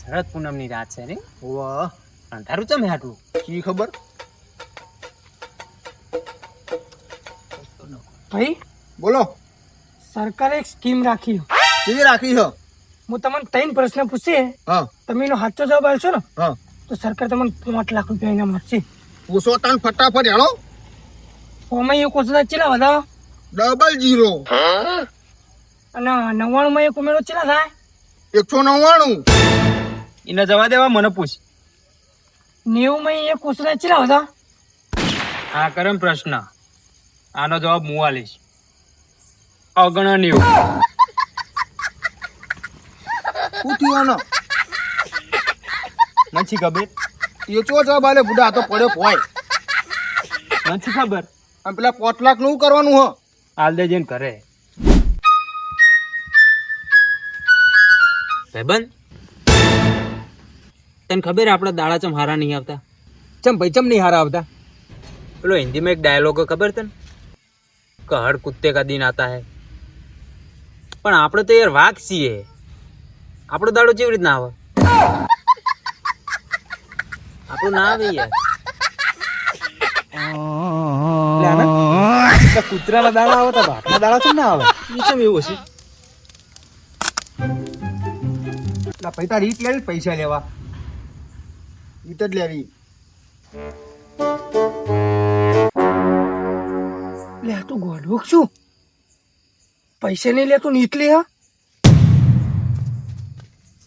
શરદ પૂનમની રાત છે ને વાહ. અંધારું ચમ હાટું? કી ખબર? ભાઈ બોલો. સરકારે એક સ્કીમ રાખી કેવી રાખી છે? હું તમને ત્રણ પ્રશ્ન પૂછીએ. હા. તમે એનો સાચો જવાબ આપશો ને? હા. તો સરકાર તમને પાંચ લાખ રૂપિયા ઇનામ આપશે. પૂછો તન ફટાફટ હેળો ઓમાં એક ઓછા ચેલા વધારો? ડબલ જીરો અને નવ્વાણું માં એક ઉમેરો ચેલા થાય? એકસો નવ્વાણું. એને જવા દેવા મને પૂછ. નેવું માં એક ઓછા ચેલા હતા આ કરમ પ્રશ્ન. આનો જવાબ હું આલીશ અગણનીય શું થયું આનો? નથી ખબર. એ ચો જવાબ આલે બુડા આ તો પડ્યો પોય નથી ખબર. આમ પેલા પોત લાખનું કરવાનું હો? હાલ દે જઈને કરે ભાઈબંધ તને ખબર આપણા દાડા ચમ હારા નહીં આવતા? ચમ ભાઈ, ચમ નહીં હારા આવતા? પેલો હિન્દીમાં એક ડાયલોગ ખબર તને? કે કુત્તે કા દિન આતા હે. પણ આપણે તો યાર વાઘ છીએ. આપણો દાડો કેવી રીતના આવે? આપણું ના આવે યાર. કૂતરાના દાડા આવે તો દાડા ચમ ના આવે? એ ચમ એવું હશે? પૈસા રીત લેવી પૈસા લેવા? રીત જ લેવી. લે આ તું છું. પૈસા નહીં લેતું નીકળી હા?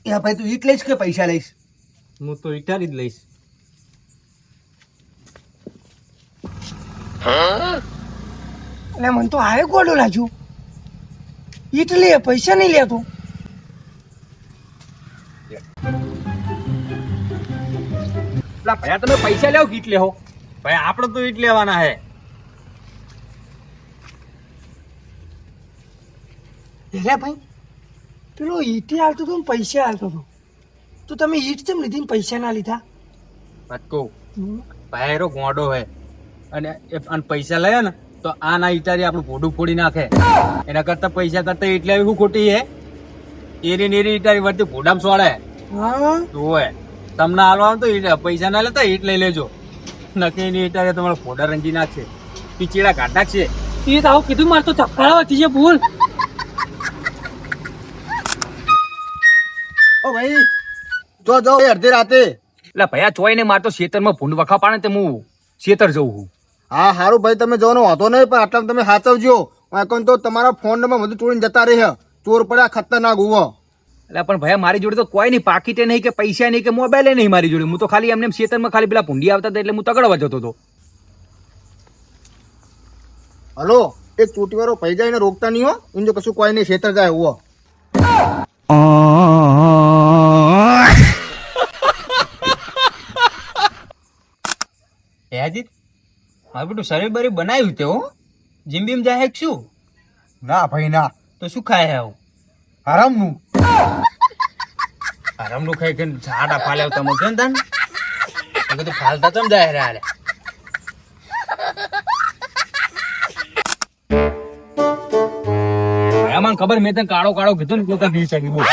એ ભાઈ તું ઈટ લઈશ કે પૈસા લઈશ? હું તો વિચારી જ લઈશ. એટલે મને તો આવે ગોડો લાગ્યું. એટલે પૈસા નહીં લેતું. પેલા ભયા તમે પૈસા લેવો કીટ લેવો? ભાઈ આપણે તો ઈટ લેવાના હે. એટલે ભાઈ પેલો ઈટી હાલતો હતો ને પૈસા હાલતો હતો તો તમે ઈટ કેમ લીધી ને પૈસા ના લીધા? વાત કહું. ભાઈ એરો ગોંડો હે. અને એ અને પૈસા લે ને તો આ ના ઈટારી આપણું ભોડું ફોડી નાખે. એના કરતા પૈસા કરતા ઈટ લેવી શું ખોટી હે? એરી નેરી ઈટારી વર્તી ભોડામ સોળે. હા? જોવે તમને હાલવા આવે તો ઈટ પૈસા ના લેતા ઈટ લઈ લેજો. નક્કી ની ઈટારી તમારા ફોડા રંજી નાખશે પીચીડા કાઢ નાખશે એ તો આવું કીધું મારે તો ચક્કર આવતી છે ભૂલ. ઓ ભાઈ જો જો એ અડધી રાતે. એટલે ભયા ચોય ને મારતો શેતરમાં ભૂંડ વખા પાડે તે હું શેતર જઉં છું. હા સારું ભાઈ તમે જવાનો વાંધો નહીં પણ આટલા તમે સાચવજો. વાંકન તો તમારા ફોન નંબર બધું ચોરીને જતા રહે ચોર પડ્યા ખતરનાક હુવો એટલે પણ ભાઈ મારી જોડે તો કોઈ નહીં. પાકીટે નહીં કે પૈસા નહીં કે મોબાઈલ નહીં મારી જોડે. હું તો ખાલી એમને શેતરમાં ખાલી પેલા ભૂંડી આવતા હતા એટલે હું તગડવા જતો હતો. હલો એક ચોટીવાળો પૈ જાય ને રોકતા નહીં હો. એમ જો કશું કોઈ નહીં શેતર જાય હો હે અજીત મારું બેટું શરીર બરી બનાવ્યું તે હું. જીમ બીમ જાય શું? ના ભાઈ ના. તો શું ખાય હે આવું? હરામનું આરામનું ખાઈ ખાઈ ઝાડા ફાલે આવતા મૂકે ને. તને કીધું ફાલતા તમ જાય રે હાલે એમાં ખબર મેં તને કાળો કાળો કીધું ને પોતા નહીં ચડી બોલ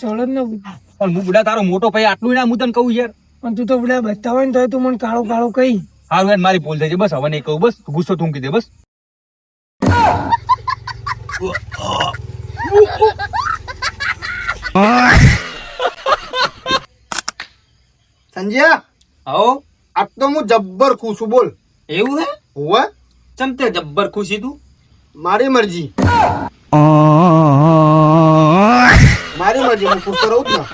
ચલો ને પણ હું બુડા તારો મોટો ભાઈ આટલું ના હું તને કહું યાર. પણ તું તો બધા બતાવે ને તો તું મને કાળો કાળો કહી. હારું યાર મારી ભૂલ થઈ છે બસ હવે નહીં કહું બસ ગુસ્સો તું કીધે બસ. સંજ્યા? આવો. આજ તો હું જબ્બર ખુશ છું બોલ. એવું હે? હુવે. ચમતે જબ્બર ખુશી તું? મારી મરજી. મારી મરજી હું ખુશ રહું જ ને.